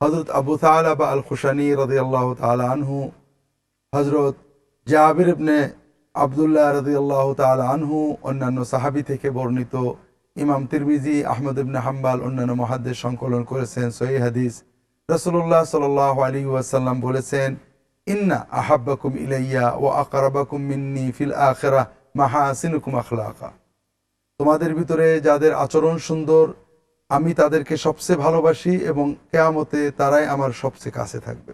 হজরত আবু তালাবা আল খুশানি রদি আল্লাহ তালা আনহু হজরত জাবির ইবনে আবদুল্লাহ রদি আল্লাহ তালা আনহু, অন্যান্য সাহাবি থেকে বর্ণিত ইমাম তিরমিজি, আহমদ ইবনে হাম্বাল, অন্যান্য মহাদ্দের সংকলন করেছেন সহি হাদিস। রসুল্লাহ সাল আলী ওয়াসাল্লাম বলেছেন, ইন্না আহাব্বাকুম ইলাইয়া ও আকরাবাকুম মিন্নি ফিল আখেরা মাহা মাহাসিনুকুম আখলাকা। তোমাদের ভিতরে যাদের আচরণ সুন্দর আমি তাদেরকে সবচেয়ে ভালোবাসি এবং কেয়ামতে তারাই আমার সবচেয়ে কাছে থাকবে।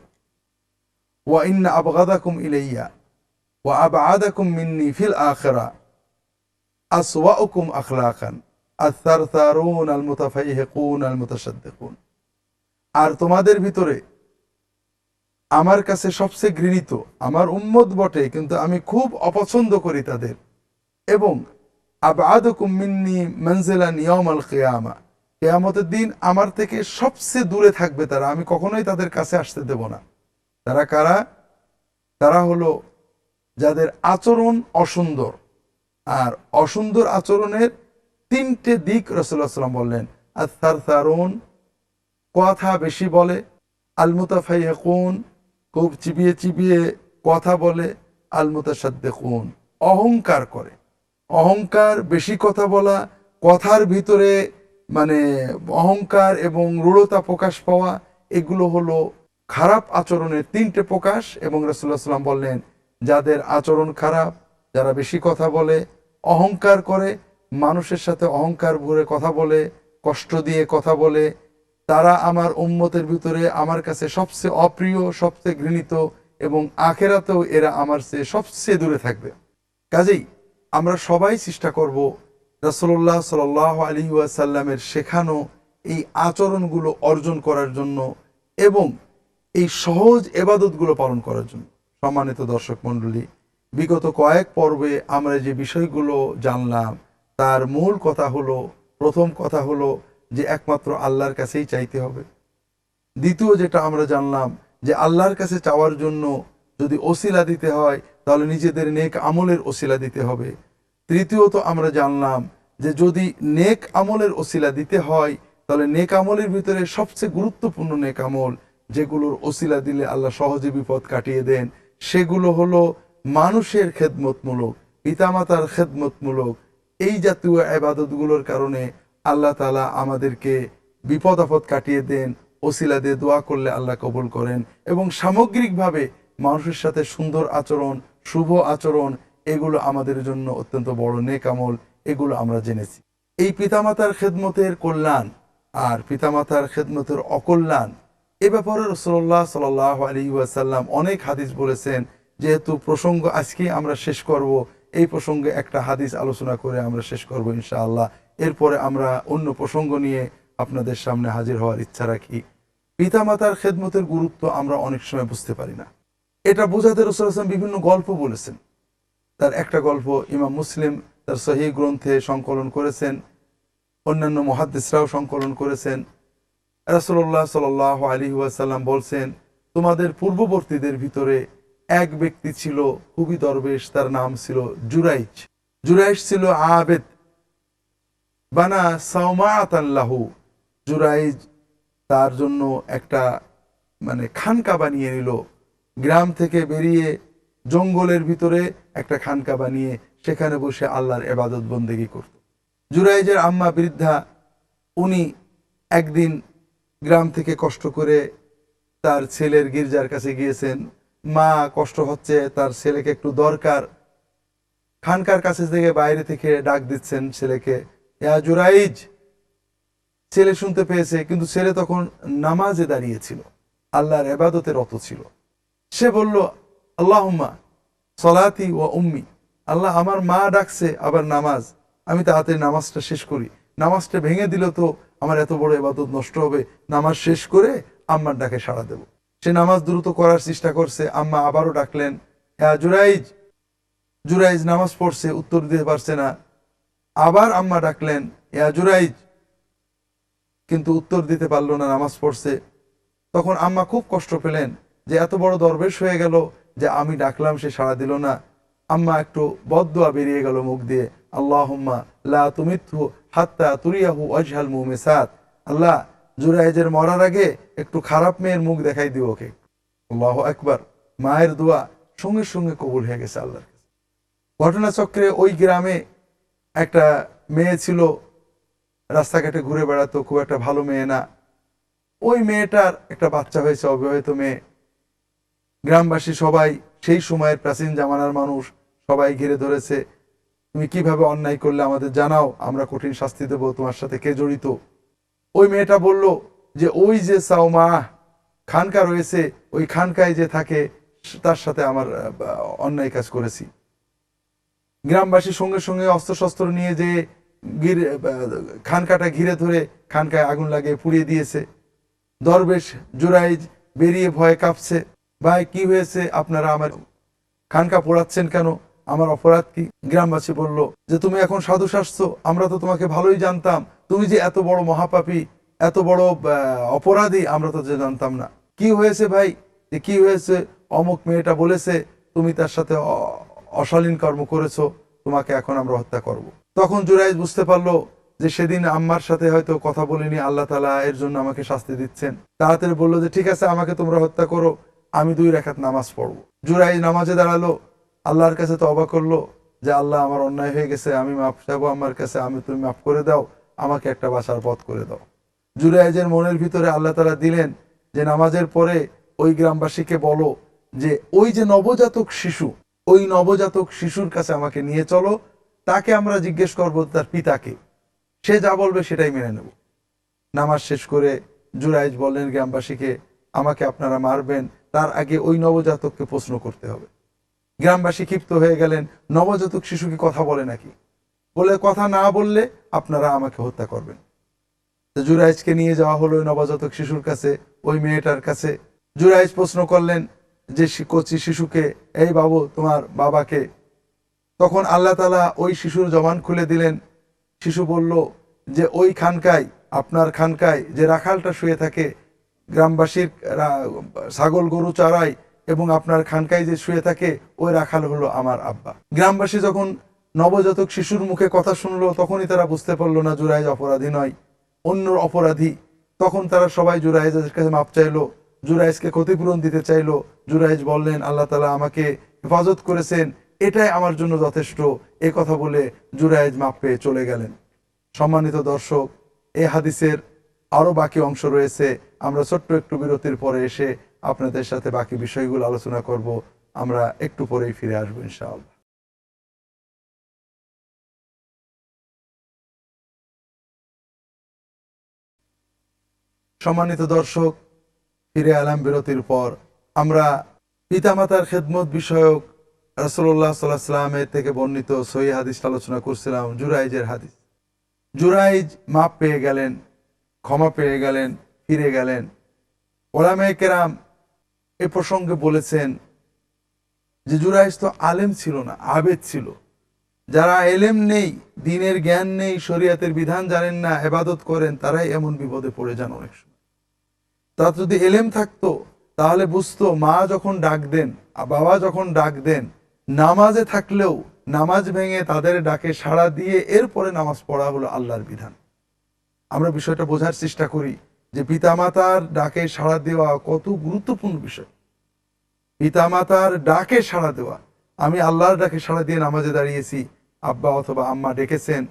ওয়া ইন্না আবগাদাকুম ইলাইয়া ওয়া আবআদাকুম মিন্নি ফিল আখিরা আসওয়াউকুম আখলাকান আল মুতাফাইহিকুন আল মুতাসাদ্দিকুন আর তোমাদের ভিতরে আমার কাছে সবচেয়ে ঘৃণিত, আমার উম্মত বটে, কিন্তু আমি খুব অপছন্দ করি তাদের। এবং আবাদকুম মিন্নি মঞ্জিলান আল কিয়ামা কেয়ামতের দিন আমার থেকে সবচেয়ে দূরে থাকবে তারা। আমি কখনোই তাদের কাছে আসতে দেব না। তারা কারা? তারা হলো যাদের আচরণ অসুন্দর। আর অসুন্দর আচরণের তিনটে দিক রসুল্লাহ সাল্লাম বললেন আর তার তারুন কথা বেশি বলে আলমুতাফাইকুন খুব চিবিয়ে চিবিয়ে কথা বলে আলমুতাসাদ্দেকুন অহংকার করে। অহংকার বেশি কথা বলা, কথার ভিতরে মানে অহংকার এবং রূঢ়তা প্রকাশ পাওয়া, এগুলো হলো খারাপ আচরণের তিনটে প্রকাশ এবং রসুল্লাহ সাল্লাম বললেন, যাদের আচরণ খারাপ, যারা বেশি কথা বলে, অহংকার করে, মানুষের সাথে অহংকার ভরে কথা বলে, কষ্ট দিয়ে কথা বলে, তারা আমার উম্মতের ভিতরে আমার কাছে সবচেয়ে অপ্রিয়, সবচেয়ে ঘৃণিত এবং আখেরাতেও এরা আমার চেয়ে সবচেয়ে দূরে থাকবে। কাজেই আমরা সবাই চেষ্টা করব রসল্লাহ সাল আলী ওয়াসাল্লামের শেখানো এই আচরণগুলো অর্জন করার জন্য এবং এই সহজ এবাদতগুলো পালন করার জন্য। সম্মানিত দর্শক মণ্ডলী, বিগত কয়েক পর্বে আমরা যে বিষয়গুলো জানলাম, তার মূল কথা হলো, প্রথম কথা হলো যে একমাত্র আল্লাহর কাছেই চাইতে হবে। দ্বিতীয় যেটা আমরা জানলাম, যে আল্লাহর কাছে চাওয়ার জন্য যদি ওসিলা দিতে হয়, তাহলে নিজেদের নেক আমলের ওসিলা দিতে হবে। তৃতীয়ত আমরা জানলাম যে যদি নেক আমলের ওসিলা দিতে হয়, তাহলে নেক আমলের ভিতরে সবচেয়ে গুরুত্বপূর্ণ নেক আমল যেগুলোর ওসিলা দিলে আল্লাহ সহজে বিপদ কাটিয়ে দেন, সেগুলো হলো মানুষের খেদমতমূলক, পিতামাতার খেদমতমূলক। এই জাতীয় আবাদতগুলোর কারণে আল্লাহ তালা আমাদেরকে বিপদ আপদ কাটিয়ে দেন, ওসিলা দিয়ে দোয়া করলে আল্লাহ কবুল করেন এবং সামগ্রিকভাবে মানুষের সাথে সুন্দর আচরণ, শুভ আচরণ এগুলো আমাদের জন্য অত্যন্ত বড় নেক আমল, এগুলো আমরা জেনেছি। এই পিতামাতার খেদমতের কল্যাণ আর পিতামাতার খেদমতের অকল্যাণ, এ ব্যাপারে রসল্লাহ সাল আলী ওয়াসাল্লাম অনেক হাদিস বলেছেন। যেহেতু প্রসঙ্গ আজকে আমরা শেষ করব, এই প্রসঙ্গে একটা হাদিস আলোচনা করে আমরা শেষ করব ইনশাআল্লাহ। এরপরে আমরা অন্য প্রসঙ্গ নিয়ে আপনাদের সামনে হাজির হওয়ার ইচ্ছা রাখি। পিতামাতার খেদমতের গুরুত্ব আমরা অনেক সময় বুঝতে পারি না। এটা বোঝাতে রসুল আসলাম বিভিন্ন গল্প বলেছেন। তার একটা গল্প ইমাম মুসলিম তার সহি গ্রন্থে সংকলন করেছেন, অন্যান্য মহাদ্দেশরাও সংকলন করেছেন। রাসুল্লাহ সাল আলী ওয়াসাল্লাম বলছেন, তোমাদের পূর্ববর্তীদের ভিতরে এক ব্যক্তি ছিল খুবই দরবেশ, তার নাম ছিল জুরাইজ জুরাইজ ছিল আবেদ। বানা সাউমাতাল্লাহু জুরাইজ তার জন্য একটা মানে খানকা বানিয়ে নিল। গ্রাম থেকে বেরিয়ে জঙ্গলের ভিতরে একটা খানকা বানিয়ে সেখানে বসে আল্লাহর এবাদত বন্দেগি করত। জুরাইজের আম্মা বৃদ্ধা, উনি একদিন গ্রাম থেকে কষ্ট করে তার ছেলের গির্জার কাছে গিয়েছেন। মা, কষ্ট হচ্ছে, তার ছেলেকে একটু দরকার। খানকার কাছে থেকে বাইরে থেকে ডাক দিচ্ছেন ছেলেকে, ইয়া জুরাইজ! ছেলে শুনতে পেয়েছে, কিন্তু ছেলে তখন নামাজে দাঁড়িয়েছিল আল্লাহর এবাদতে রত ছিল। সে বলল আল্লাহম্মা সলাতি ও উম্মি আল্লাহ আমার মা ডাকছে আবার নামাজ। আমি তাড়াতাড়ি নামাজটা শেষ করি। নামাজটা ভেঙে দিল তো আমার এত বড় এবাদত নষ্ট হবে। নামাজ শেষ করে আম্মার ডাকে সাড়া দেব। সে নামাজ দ্রুত করার চেষ্টা করছে। আম্মা আবারও ডাকলেন জুরাইজ জুরাইজ নামাজ পড়ছে, উত্তর দিতে পারছে না। আবার আম্মা ডাকলেন জুরাইজ, কিন্তু উত্তর দিতে পারল না, নামাজ পড়ছে। তখন আম্মা খুব কষ্ট পেলেন যে এত বড় দরবেশ হয়ে গেল। যে আমি ডাকলাম, সে সাড়া দিল না। আম্মা একটু বদুয়া বেরিয়ে গেল মুখ দিয়ে। আল্লাহ লা তুমিথু হাত্তা তুরিয়াহু অজহাল মুমেসাত। আল্লাহ জুরাইজের মরার আগে একটু খারাপ মেয়ের মুখ দেখাই দিও ওকে। আল্লাহ একবার মায়ের দোয়া সঙ্গে সঙ্গে কবুল হয়ে গেছে আল্লাহর কাছে। ঘটনাচক্রে ওই গ্রামে একটা মেয়ে ছিল। রাস্তাঘাটে ঘুরে বেড়াতো, খুব একটা ভালো মেয়ে না। ওই মেয়েটার একটা বাচ্চা হয়েছে, অবিবাহিত মেয়ে। গ্রামবাসী সবাই সেই সময়ের প্রাচীন জামানার মানুষ সবাই ঘিরে ধরেছে। তুমি কীভাবে অন্যায় করলে আমাদের জানাও, আমরা কঠিন শাস্তি দেবো, তোমার সাথে কে জড়িত? ওই মেয়েটা বলল যে, ওই যে সাউমা খানকা রয়েছে, ওই খানকায় যে থাকে, তার সাথে আমার অন্যায় কাজ করেছি। গ্রামবাসী সঙ্গে সঙ্গে অস্ত্রশস্ত্র নিয়ে যে ঘিরে খানকাটা ঘিরে ধরে খানকায় আগুন লাগিয়ে পুড়িয়ে দিয়েছে। দরবেশ জুরাইজ বেরিয়ে ভয়ে কাঁপছে। ভাই, কি হয়েছে? আপনারা আমার খানকা পোড়াচ্ছেন কেন? আমার অপরাধ কি? গ্রামবাসী বলল যে, তুমি এখন সাধু সাজছো আমরা তো তোমাকে ভালোই জানতাম। তুমি যে এত বড় মহাপাপী, এত বড় অপরাধী, আমরা তো যে জানতাম না। কি হয়েছে ভাই? যে, কি হয়েছে? অমুক মেয়েটা বলেছে, তুমি তার সাথে অশালীন কর্ম করেছ, তোমাকে এখন আমরা হত্যা করব। তখন জুরাইজ বুঝতে পারল যে, সেদিন আম্মার সাথে হয়তো কথা বলিনি, আল্লাহ তালা এর জন্য আমাকে শাস্তি দিচ্ছেন। তাড়াতাড়ি বলল যে, ঠিক আছে, আমাকে তোমরা হত্যা করো। আমি দুই রেখাত নামাজ পড়ব। জুরাইজ নামাজে দাঁড়াল, আল্লাহর কাছে তবা করল যে, আল্লাহ আমার অন্যায় হয়ে গেছে, আমি মাফ চাবো আমার কাছে, আমি তুমি মাফ করে দাও, আমাকে একটা বাসার পথ করে দাও। জুরাইজের মনের ভিতরে আল্লাহ তালা দিলেন যে, নামাজের পরে ওই গ্রামবাসীকে বলো যে, ওই যে নবজাতক শিশু, ওই নবজাতক শিশুর কাছে আমাকে নিয়ে চলো, তাকে আমরা জিজ্ঞেস করব তার পিতাকে সে যা বলবে সেটাই মেনে নেব। নামাজ শেষ করে জুরাইজ বললেন গ্রামবাসীকে, আমাকে আপনারা মারবেন তার আগে ওই নবজাতককে প্রশ্ন করতে হবে। গ্রামবাসী ক্ষিপ্ত হয়ে গেলেন, নবজাতক শিশুকে কথা বলে নাকি? বলে, কথা না বললে আপনারা আমাকে হত্যা করবেন। জুরাইজকে নিয়ে যাওয়া হলো নবজাতক শিশুর কাছে, ওই মেয়েটার কাছে। জুরাইজ প্রশ্ন করলেন যে কচি শিশুকে, এই বাবু, তোমার বাবাকে? তখন আল্লাহ তালা ওই শিশুর জবান খুলে দিলেন। শিশু বলল যে, ওই খানকায়, আপনার খানকায় যে রাখালটা শুয়ে থাকে গ্রামবাসীর ছাগল গরু চড়ায় এবং আপনার খানকায় যে শুয়ে থাকে, ওই রাখাল হলো আমার আব্বা। গ্রামবাসী যখন নবজাতক শিশুর মুখে কথা শুনলো, তখনই তারা বুঝতে পারল না জুরাইজ অপরাধী নয়, অন্য অপরাধী। তখন তারা সবাই জুরাইজের কাছে মাপ চাইলো, জুরাইজকে ক্ষতিপূরণ দিতে চাইলো। জুরাইজ বললেন, আল্লাহ তালা আমাকে হেফাজত করেছেন, এটাই আমার জন্য যথেষ্ট। এ কথা বলে জুরাইজ মাপ পেয়ে চলে গেলেন। সম্মানিত দর্শক, এ হাদিসের আরও বাকি অংশ রয়েছে। আমরা ছোট্ট একটু বিরতির পরে এসে আপনাদের সাথে বাকি বিষয়গুলো আলোচনা করব। আমরা একটু পরেই ফিরে আসব ইনশাআল্লাহ। সম্মানিত দর্শক, ফিরে এলাম বিরতির পর। আমরা পিতামাতার খেদমত বিষয়ক রাসূলুল্লাহ সাল্লাহ সাল্লামের থেকে বর্ণিত সহি হাদিস আলোচনা করছিলাম, জুরাইজের হাদিস। জুরাইজ মাপ পেয়ে গেলেন ক্ষমা পেয়ে গেলেন, ফিরে গেলেন। ওলামে কেরাম এ প্রসঙ্গে বলেছেন যে জুরাইজ তো আলেম ছিল না, আবেদ ছিল। যারা এলেম নেই, দিনের জ্ঞান নেই, শরিয়াতের বিধান জানেন না, এবাদত করেন, তারাই এমন বিপদে পড়ে যান অনেক সময়। তার যদি এলেম থাকতো, তাহলে বুঝতো মা যখন ডাক দেন আর বাবা যখন ডাক দেন, নামাজে থাকলেও নামাজ ভেঙে তাদের ডাকে সাড়া দিয়ে এরপরে নামাজ পড়া হলো আল্লাহর বিধান। আমরা বিষয়টা বোঝার চেষ্টা করি যে পিতামাতার ডাকে সাড়া দেওয়া কত গুরুত্বপূর্ণ বিষয়। পিতামাতার ডাকে সাড়া দেওয়া। আমি আল্লাহর ডাকে সাড়া দিয়ে নামাজে দাঁড়িয়েছি, আব্বা অথবা আম্মা ডেকেছেন।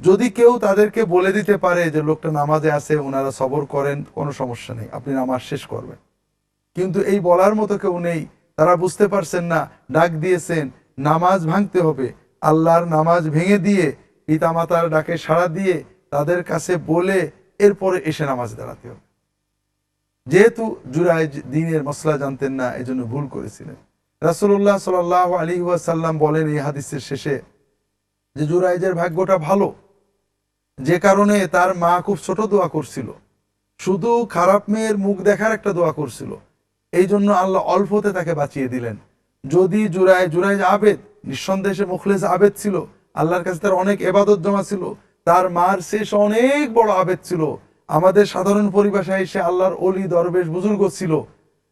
যদি কেউ তাদেরকে বলে দিতে পারে যে লোকটা নামাজে আছে, ওনারা সবর করেন, কোনো সমস্যা নেই, আপনি নামাজ শেষ করবেন। কিন্তু এই বলার মতো কেউ নেই, তারা বুঝতে পারছেন না, ডাক দিয়েছেন, নামাজ ভাঙতে হবে। আল্লাহর নামাজ ভেঙে দিয়ে পিতামাতার ডাকে সাড়া দিয়ে তাদের কাছে বলে এরপরে এসে নামাজ দাঁড়াতে হবে। যেহেতু জুরাইজ দিনের মশলা জানতেন না, এজন্য ভুল করেছিলেন। রাসূলুল্লাহ সাল্লাহ আলী ওয়াসাল্লাম বলেন এই হাদিসের শেষে যে জুরাইজের ভাগ্যটা ভালো, যে কারণে তার মা খুব ছোট দোয়া করছিল, শুধু খারাপ মেয়ের মুখ দেখার একটা দোয়া করছিল, এই জন্য আল্লাহ অল্পতে তাকে বাঁচিয়ে দিলেন। যদি জুরাই জুরাইজ আবেদ, নিঃসন্দেহে মুখলেস আবেদ ছিল, আল্লাহর কাছে তার অনেক এবাদত জমা ছিল তার মার শেষ অনেক বড় আবেদ ছিল। আমাদের সাধারণ পরিভাষায় সে আল্লাহর অলি, দরবেশ, বুজুর্গ ছিল।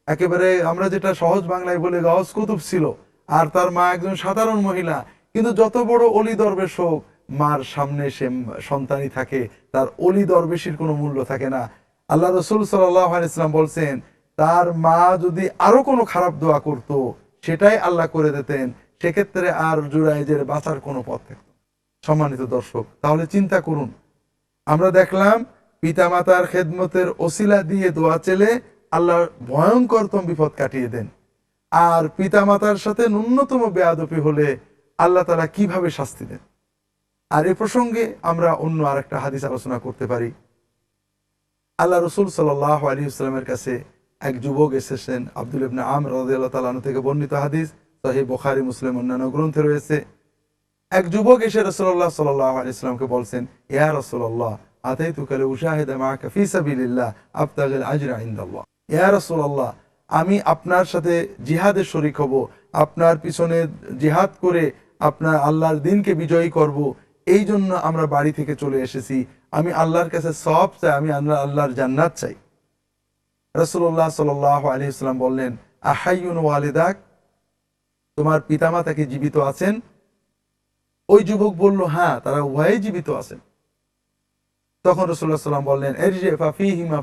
একেবারে আমরা যেটা সহজ বাংলায় বলে গাউস কুতুব ছিল। আর তার মা একজন সাধারণ মহিলা। কিন্তু যত বড় অলি, দরবেশ হোক, মার সামনে সে সন্তানই থাকে। তার অলি, দরবেশির কোনো মূল্য থাকে না। আল্লাহ রসুল সাল্লাহ ইসলাম বলছেন, তার মা যদি আরও কোনো খারাপ দোয়া করত, সেটাই আল্লাহ করে দিতেন। সেক্ষেত্রে আর জুরাইজের বাঁচার কোনো পথ থাকত। সম্মানিত দর্শক, তাহলে চিন্তা করুন। আমরা দেখলাম পিতামাতার খেদমতের ওসিলা দিয়ে দোয়া চেলে আল্লাহর ভয়ঙ্করতম বিপদ কাটিয়ে দেন। আর পিতামাতার সাথে ন্যূনতম বেয়াদপি হলে আল্লাহ তারা কীভাবে শাস্তি দেন? আর এ প্রসঙ্গে আমরা অন্য আরেকটা হাদিস আলোচনা করতে পারি। আল্লাহ রসুল সাল্লাহ আলী ইসলামের কাছে এক যুবক এসেছেন, আব্দুল ইবনে আম রাদিয়াল্লাহু তাআলা আনহু থেকে বর্ণিত হাদিস। সহিহ বুখারী, মুসলিম অন্যান্য গ্রন্থে রয়েছে। এক যুবক এসে আলাইহি ইসলামকে বলছেন, ইয়া রাসূলুল্লাহ আতাইতুকা লিউশাহিদা মাআকা ফি সাবিলিল্লাহ আজরা ইনদাল্লাহ। ইয়া রাসূলুল্লাহ, আমি আপনার সাথে জিহাদে শরিক হব, আপনার পিছনে জিহাদ করে আপনার আল্লাহর দিনকে বিজয়ী করব, এই জন্য আমরা বাড়ি থেকে চলে এসেছি। আমি আল্লাহর কাছে সব চাই, আমি আল্লাহ, আল্লাহর জান্নাত চাই। রসুল্লাহ সাল আলী ইসলাম বললেন আহাইউন ওয়ালিদাক? তোমার পিতামাতা কি জীবিত আছেন? ওই যুবক বলল হ্যাঁ তারা উভয়ে জীবিত আছেন। তখন রসুল্লাহ সাল্লাম বললেন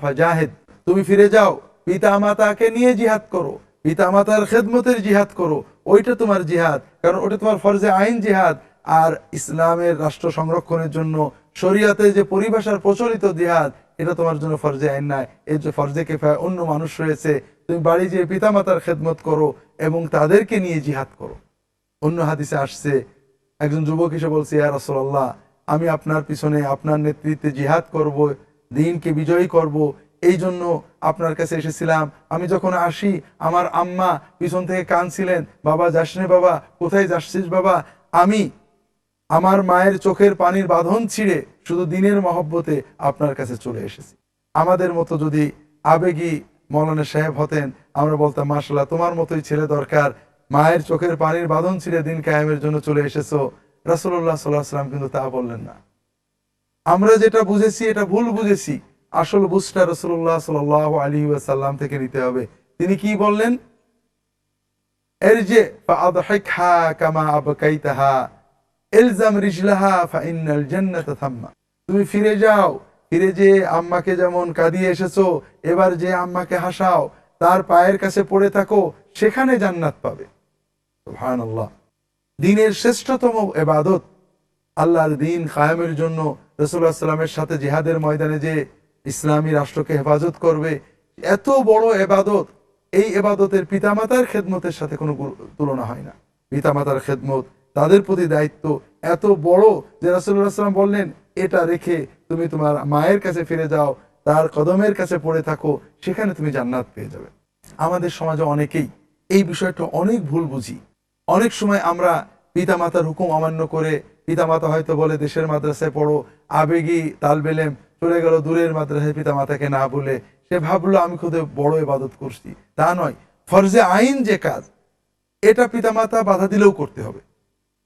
ফাজাহেদ, তুমি ফিরে যাও পিতা মাতাকে নিয়ে জিহাদ করো পিতা মাতার খেদমতের জিহাদ করো, ওইটা তোমার জিহাদ, কারণ ওটা তোমার ফরজে আইন জিহাদ, আর ইসলামের রাষ্ট্র সংরক্ষণের জন্য শরীয়তে যে পরিভাষার প্রচলিত জিহাদ, এটা তোমার জন্য ফরজে আইন নাই এই যে ফরজে কেফায় অন্য মানুষ রয়েছে, তুমি বাড়ি যেয়ে পিতা মাতার খেদমত করো এবং তাদেরকে নিয়ে জিহাদ করো। অন্য হাদিসে আসছে একজন যুবক এসে বলছে, ইয়া রাসূলুল্লাহ, আমি আপনার পিছনে আপনার নেতৃত্বে জিহাদ করব, দিনকে বিজয়ী করব এই জন্য আপনার কাছে এসেছিলাম। আমি যখন আসি, আমার আম্মা পিছন থেকে কানছিলেন বাবা যাসনে বাবা, কোথায় যাচ্ছিস বাবা? আমি আমার মায়ের চোখের পানির বাঁধন ছিঁড়ে শুধু দিনের মহব্বতে আপনার কাছে চলে এসেছি। আমাদের মতো যদি আবেগী মৌলানা সাহেব হতেন, আমরা বলতাম মাসাল্লাহ তোমার মতোই ছেলে দরকার মায়ের চোখের পানির বাঁধন ছিঁড়ে দিন কায়েমের জন্য চলে এসেছ। রাসুল্লাহ সাল্লাহ সাল্লাম কিন্তু তা বললেন না। আমরা যেটা বুঝেছি, এটা ভুল বুঝেছি। আসল বুঝটা রসুল্লাহ সাল আলী সাল্লাম থেকে নিতে হবে। তিনি কি বললেন? তুমি ফিরে যাও, ফিরে যে আম্মাকে যেমন কাঁদিয়ে এসেছ, এবার যে আম্মাকে হাসাও, তার পায়ের কাছে পড়ে থাকো, সেখানে জান্নাত পাবে। দিনের শ্রেষ্ঠতম এবাদত, আল্লাহর দিন কায়েমের জন্য রসুল্লাহ সাল্লামের সাথে জিহাদের ময়দানে যে ইসলামী রাষ্ট্রকে হেফাজত করবে, এত বড় এবাদত, এই এবাদতের পিতামাতার খেদমতের সাথে কোনো তুলনা হয় না। পিতামাতার খেদমত তাদের প্রতি দায়িত্ব এত বড় যে রাসুল্লাহ সাল্লাম বললেন, এটা রেখে তুমি তোমার মায়ের কাছে ফিরে যাও, তার কদমের কাছে পড়ে থাকো, সেখানে তুমি জান্নাত পেয়ে যাবে। আমাদের সমাজে অনেকেই এই বিষয়টা অনেক ভুল বুঝি। অনেক সময় আমরা পিতামাতার হুকুম অমান্য করে, পিতামাতা হয়তো বলে, দেশের মাদ্রাসায় পড়ো। আবেগী, তালবেলেম, চলে গেল দূরের মাদ্রাসায় পিতামাতাকে না বলে। সে ভাবলো, আমি খুদে বড় ইবাদত করছি। তা নয়। ফরজে আইন যে কাজ, এটা পিতামাতা বাধা দিলেও করতে হবে।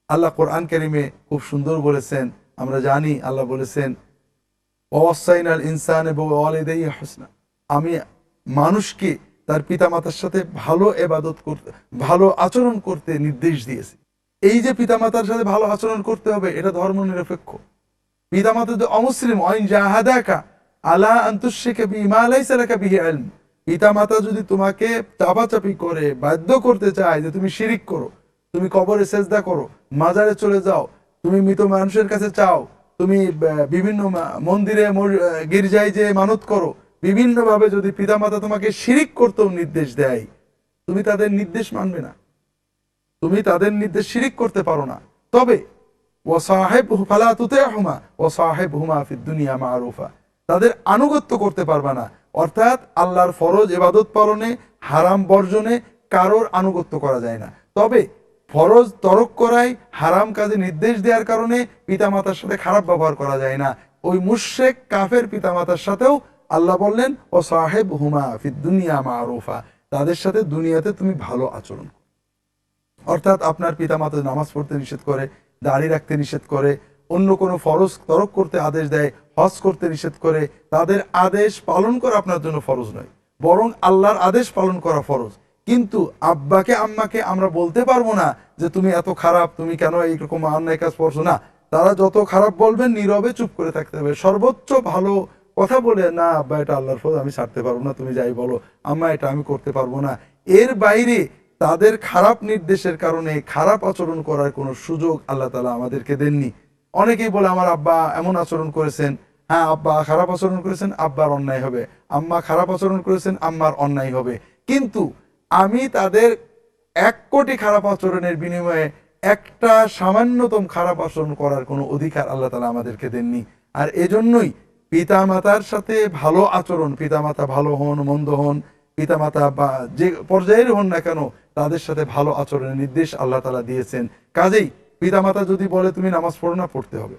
আল্লাহ কোরআন কারিমে খুব সুন্দর বলেছেন, আমরা জানি, আল্লাহ বলেছেন ওয়াসাইনাল ইনসান এবং হোসনা। আমি মানুষকে তার পিতামাতার সাথে ভালো এবাদত করতে, ভালো আচরণ করতে নির্দেশ দিয়েছে। এই যে পিতামাতার সাথে ভালো আচরণ করতে হবে, এটা ধর্ম নিরপেক্ষ পিতামাতা যদি অমুসলিম অইন জাহাদাকা আলা আন্তুশিকে বিমা লাইসা লাকা বিহি ইলম। পিতামাতা যদি তোমাকে চাপাচাপি করে, বাধ্য করতে চায় যে তুমি শিরিক করো, তুমি কবরে সেজদা করো, মাজারে চলে যাও, তুমি মৃত মানুষের কাছে চাও, তুমি বিভিন্ন মন্দিরে গির্জায় যে মানত করো বিভিন্ন ভাবে যদি পিতামাতা তোমাকে শিরিক করতেও নির্দেশ দেয়, তুমি তাদের নির্দেশ মানবে না। তুমি তাদের নির্দেশ শিরিক করতে পারো না। তবে তাদের আনুগত্য করতে পারবা না। অর্থাৎ আল্লাহর ফরজ এবাদত পালনে, হারাম বর্জনে কারোর আনুগত্য করা যায় না। তবে, ফরজ তরক করায় হারাম কাজে নির্দেশ দেওয়ার কারণে পিতামাতার সাথে খারাপ ব্যবহার করা যায় না। ওই মুশেক কাফের পিতামাতার সাথেও আল্লাহ বললেন, ও সাহেব হুমা দুনিয়া মারুফা তাদের সাথে দুনিয়াতে তুমি ভালো আচরণ করো। অর্থাৎ আপনার পিতামাতা নামাজ পড়তে নিষেধ করে, দাড়ি রাখতে নিষেধ করে, অন্য কোনো ফরজ তরক করতে আদেশ দেয়, হজ করতে নিষেধ করে, তাদের আদেশ পালন করা আপনার জন্য ফরজ নয়। বরং আল্লাহর আদেশ পালন করা ফরজ। কিন্তু আব্বাকে, আম্মাকে আমরা বলতে পারব না যে, তুমি এত খারাপ, তুমি কেন এইরকম অন্যায় কাজ করছ? না, তারা যত খারাপ বলবেন, নীরবে চুপ করে থাকতে হবে। সর্বোচ্চ ভালো কথা বলে, না, আব্বা, এটা আল্লাহর ফরজ, আমি ছাড়তে পারব না, তুমি যাই বলো। আম্মা, এটা আমি করতে পারব না। এর বাইরে তাদের খারাপ নির্দেশের কারণে খারাপ আচরণ করার কোনো সুযোগ আল্লাহ তালা আমাদেরকে দেননি। অনেকেই বলে, আমার আব্বা এমন আচরণ করেছেন। হ্যাঁ আব্বা খারাপ আচরণ করেছেন, আব্বার অন্যায় হবে। আম্মা খারাপ আচরণ করেছেন, আম্মার অন্যায় হবে। কিন্তু আমি তাদের এক কোটি খারাপ আচরণের বিনিময়ে একটা সামান্যতম খারাপ আচরণ করার কোনো অধিকার আল্লাহ তালা আমাদেরকে দেননি। আর এজন্যই পিতা মাতার সাথে ভালো আচরণ, পিতামাতা ভালো হন, মন্দ হন, পিতামাতা বা যে পর্যায়ের হন না কেন, তাদের সাথে ভালো আচরণের নির্দেশ আল্লাহ তালা দিয়েছেন। কাজেই পিতামাতা যদি বলে, তুমি নামাজ পড়ো না, পড়তে হবে।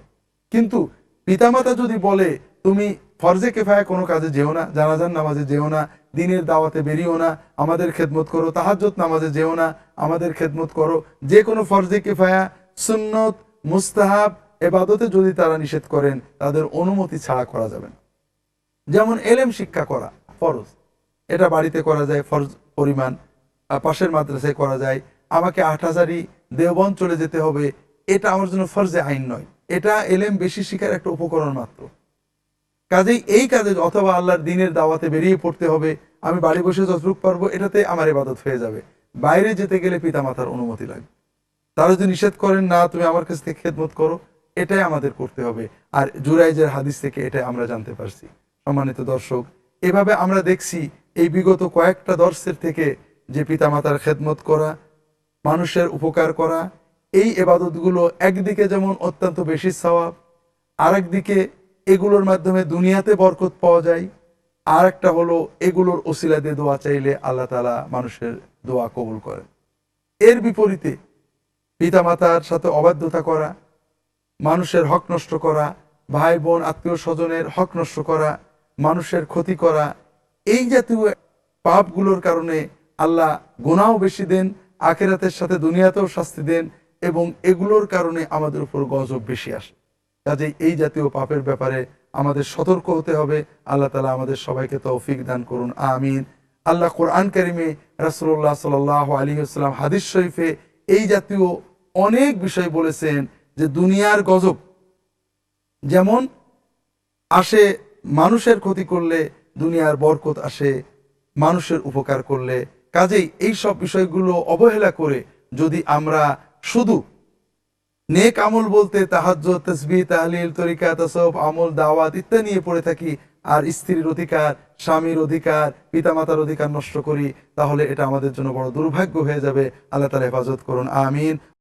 কিন্তু পিতামাতা যদি বলে, তুমি ফরজে কেফায় কোনো কাজে যেও না জানাজান নামাজে যেও না, দিনের দাওয়াতে বেরিও না, আমাদের খেদমত করো তাহাজ্জত নামাজে যেও না, আমাদের খেদমত করো, যে কোনো ফরজে কেফায়া, সুন্নত, মুস্তাহাব এবাদতে যদি তারা নিষেধ করেন, তাদের অনুমতি ছাড়া করা যাবে না। যেমন এলেম শিক্ষা করা ফরজ। এটা বাড়িতে করা যায়, ফরজ পরিমাণ। পাশের মাদ্রাসায় করা যায়। আমাকে আট হাজারই দেওবন চলে যেতে হবে। এটা আমার জন্য ফরজে আইন নয়। এটা এলেম বেশি শিখার একটা উপকরণ মাত্র। কাজেই এই কাজে অথবা আল্লাহর দিনের দাওয়াতে বেরিয়ে পড়তে হবে। আমি বাড়ি বসে যতটুক পারব, এটাতে আমার ইবাদত হয়ে যাবে। বাইরে যেতে গেলে পিতামাতার অনুমতি লাগবে তারা যদি নিষেধ করেন, না, তুমি আমার কাছ থেকে খেদমত করো। এটাই আমাদের করতে হবে। আর জুরাইজের হাদিস থেকে এটাই আমরা জানতে পারছি। সম্মানিত দর্শক, এভাবে আমরা দেখছি এই বিগত কয়েকটা দর্শের থেকে যে পিতামাতার খেদমত করা, মানুষের উপকার করা, এই এবাদতগুলো একদিকে যেমন অত্যন্ত বেশি সওয়াব, আরেকদিকে এগুলোর মাধ্যমে দুনিয়াতে বরকত পাওয়া যায়। আর একটা হলো এগুলোর ওসিলা দিয়ে দোয়া চাইলে আল্লাহ তালা মানুষের দোয়া কবুল করেন। এর বিপরীতে পিতামাতার সাথে অবাধ্যতা করা মানুষের হক নষ্ট করা, ভাই বোন, আত্মীয় স্বজনের হক নষ্ট করা, মানুষের ক্ষতি করা, এই জাতীয় পাপগুলোর কারণে আল্লাহ গুনাও বেশি দেন, আখেরাতের সাথে দুনিয়াতেও শাস্তি দেন এবং এগুলোর কারণে আমাদের উপর গজব বেশি আসে। কাজেই এই জাতীয় পাপের ব্যাপারে আমাদের সতর্ক হতে হবে। আল্লাহ তালা আমাদের সবাইকে তৌফিক দান করুন। আমিন। আল্লাহ কোরআন কারিমে রাসুল্লাহ সাল আলী আসসালাম হাদিস শরীফে এই জাতীয় অনেক বিষয় বলেছেন। যে দুনিয়ার গজব। যেমন, আসে মানুষের ক্ষতি করলে দুনিয়ার বরকত আসে, মানুষের উপকার করলে। কাজেই এই সব বিষয়গুলো অবহেলা করে যদি আমরা শুধু নেক আমল বলতে তাহাজ্জ তসবি তাহলিল, তরিকা তসব আমল, দাওয়াত ইত্যাদি নিয়ে পড়ে থাকি আর স্ত্রীর অধিকার, স্বামীর অধিকার, পিতামাতার অধিকার নষ্ট করি, তাহলে এটা আমাদের জন্য বড় দুর্ভাগ্য হয়ে যাবে। আল্লাহ তালা হেফাজত করুন, আমিন।